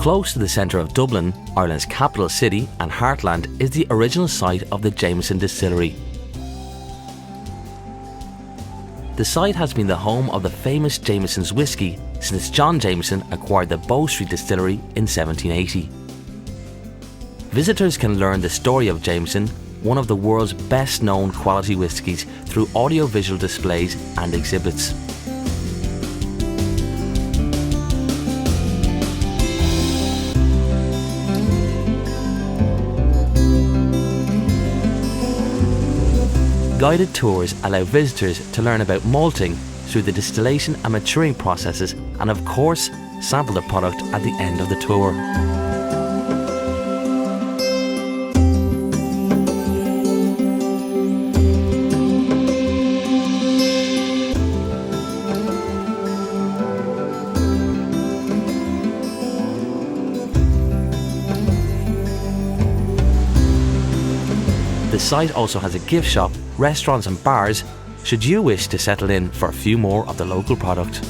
Close to the centre of Dublin, Ireland's capital city and heartland, is the original site of the Jameson Distillery. The site has been the home of the famous Jameson's whisky since John Jameson acquired the Bow Street Distillery in 1780. Visitors can learn the story of Jameson, one of the world's best known quality whiskies, through audiovisual displays and exhibits. Guided tours allow visitors to learn about malting through the distillation and maturing processes, and of course, sample the product at the end of the tour. Site also has a gift shop, restaurants, and bars should you wish to settle in for a few more of the local product.